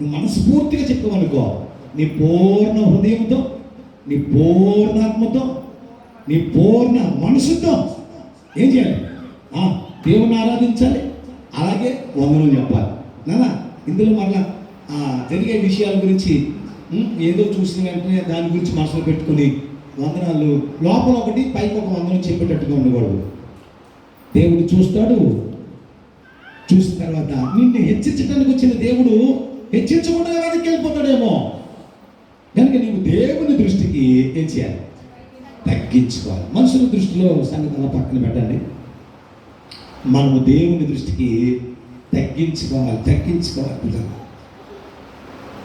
నువ్వు మనస్ఫూర్తిగా చెప్పవనుకో నీ పూర్ణ హృదయంతో నీ పూర్ణాత్మతో నీ పూర్ణ మనసుతో ఏం చేయాలి? దేవుణ్ణి ఆరాధించాలి. అలాగే వందనం చెప్పాలి. నానా ఇందులో మరలా జరిగే విషయాల గురించి ఏదో చూసిన వెంటనే దాని గురించి మనసులో పెట్టుకుని వందనాలు. లోపల ఒకటి పైకి ఒక వందనం చెప్పేటట్టుగా ఉండకూడదు. దేవుడు చూస్తాడు. చూసిన తర్వాత నిన్ను హెచ్చించడానికి వచ్చిన దేవుడు హెచ్చించకుండా వెనక్కి వెళ్ళిపోతాడేమో. కనుక నీవు దేవుని దృష్టికి ఏం చేయాలి? తగ్గించుకోవాలి. మనుషుల దృష్టిలో సంగతి అలా పక్కన పెట్టండి. మనము దేవుని దృష్టికి తగ్గించుకోవాలి తగ్గించుకోవాలి పిల్లలు.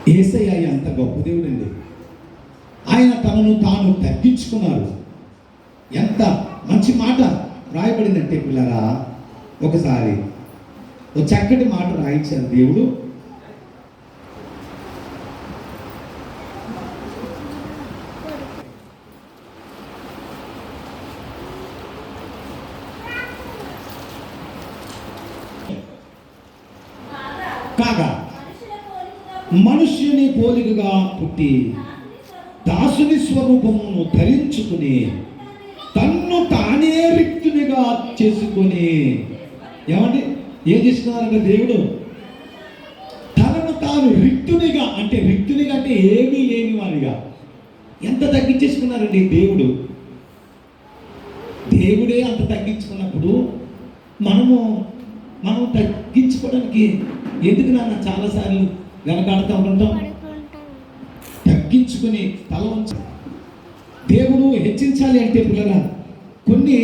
ఏసయ్య అంత గొప్ప దేవుడండి. ఆయన తనను తాను తగ్గించుకున్నారు. ఎంత మంచి మాట రాయబడిందంటే పిల్లరా ఒకసారి ఒక చక్కటి మాట రాయించారు దేవుడు. కాగా మనుష్యుని పోలికగా పుట్టి దాసుని స్వరూపమును ధరించుకుని తన్ను తానే రిక్తునిగా చేసుకుని ఏమండి? ఏం చేసుకున్నారంటే దేవుడు? తనను తాను రిక్తునిగా అంటే రిక్తునిగా అంటే ఏమీ లేని వారిగా. ఎంత తగ్గించేసుకున్నారండి దేవుడు? దేవుడే అంత తగ్గించుకున్నప్పుడు మనము మనం తగ్గించుకోవడానికి ఎందుకు నాన్న చాలాసార్లు వెనకాడుతూ ఉంటాం తగ్గించుకుని తల ఉంచు దేవుడు హెచ్చించాలి అంటే పిల్లల కొన్ని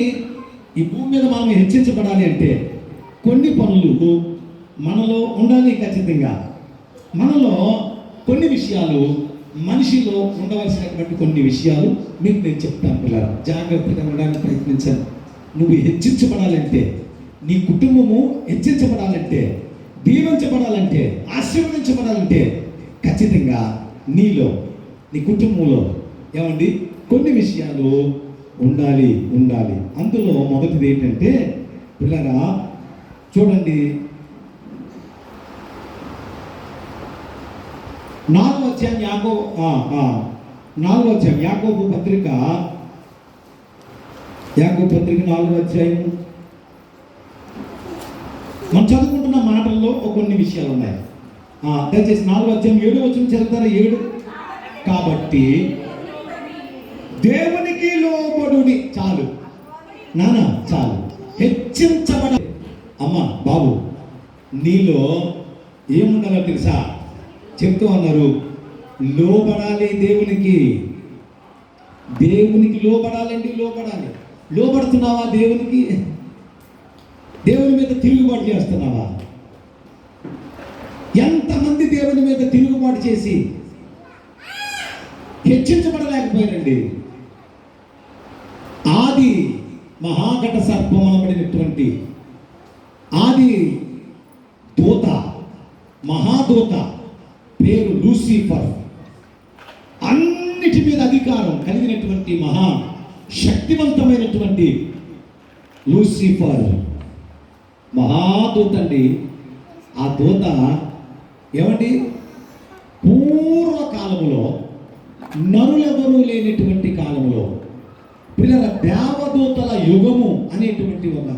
ఈ భూమి మీద మనం హెచ్చించబడాలి అంటే కొన్ని పనులు మనలో ఉండాలి ఖచ్చితంగా. మనలో కొన్ని విషయాలు మనిషిలో ఉండవలసినటువంటి కొన్ని విషయాలు మీకు నేను చెప్తాను పిల్లల జాగ్రత్తగా ఉండడానికి ప్రయత్నించాను నువ్వు హెచ్చించబడాలంటే నీ కుటుంబము హెచ్చించబడాలంటే దీవించబడాలంటే ఆశీర్వదించబడాలంటే ఖచ్చితంగా నీలో నీ కుటుంబంలో ఏమండి? కొన్ని విషయాలు ఉండాలి ఉండాలి. అందులో మొదటిది ఏంటంటే పిల్లరా చూడండి. నాలుగో అధ్యాయం యాగో ఆ, నాలుగో అధ్యాయం పత్రిక. యాగో పత్రిక నాలుగో అధ్యాయం. మనం చదువుకుంటున్న మాట ఒక కొన్ని విషయాలు ఉన్నాయి దయచేసి నాలుగు అధ్యాయం ఏడు వచ్చిన చదువుతారా? ఏడు? కాబట్టి దేవునికి లోబడుడి చాలు. నానా చాలు. హెచ్చించబడ అమ్మ బాబు నీలో ఏముండాలో తెలుసా? చెప్తూ అన్నారు లోబడాలి దేవునికి. దేవునికి లోబడాలండి లోబడాలి. లోబడుతున్నావా దేవునికి? దేవుని మీద తిరుగుబాటు చేస్తున్నావా? ఎంతమంది దేవుని మీద తిరుగుబాటు చేసి హెచ్చించబడలేకపోయారండి? ఆది మహాఘట సర్పమనబడినటువంటి ఆది దూత మహాదూత పేరు లూసిఫర్. అన్నిటి మీద అధికారం కలిగినటువంటి మహా శక్తివంతమైనటువంటి లూసిఫర్. మహాదూత అండి. ఆ దూత ఏమండి? పూర్వకాలములో నరులెవరూ లేనటువంటి కాలంలో పిల్లల దేవదూతల యుగము అనేటువంటి ఒక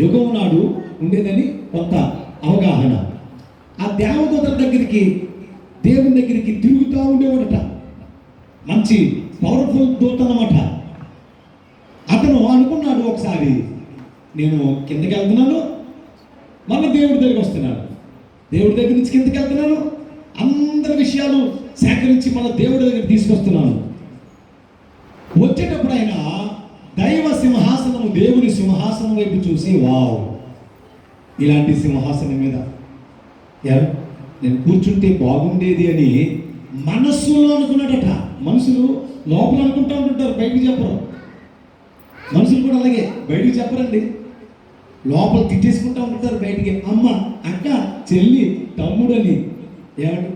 యుగము నాడు ఉండేదని కొంత అవగాహన. ఆ దేవదూతల దగ్గరికి దేవుని దగ్గరికి తిరుగుతూ ఉండేవాడట. మంచి పవర్ఫుల్ దూత అనమాట అతను అనుకున్నాడు ఒకసారి నేను కిందకి వెళ్తున్నాను మళ్ళీ దేవుడి దగ్గరికి వస్తున్నాను. దేవుడి దగ్గర నుంచి కిందకి వెళ్తున్నాను. అందరి విషయాలు సేకరించి మన దేవుడి దగ్గర తీసుకొస్తున్నాను. వచ్చేటప్పుడు ఆయన దైవ సింహాసనము దేవుని సింహాసనం వైపు చూసి వావ్ ఇలాంటి సింహాసనం మీద నేను కూర్చుంటే బాగుండేది అని మనస్సులో అనుకున్నాడట మనుషులు లోపల అనుకుంటా ఉంటుంటారు బయటికి చెప్పరు. మనుషులు కూడా అలాగే బయటికి చెప్పరండి. లోపల తిట్టేసుకుంటా ఉంటారు బయటికి. అమ్మ అక్క చెల్లి తమ్ముడు అని ఏమంటే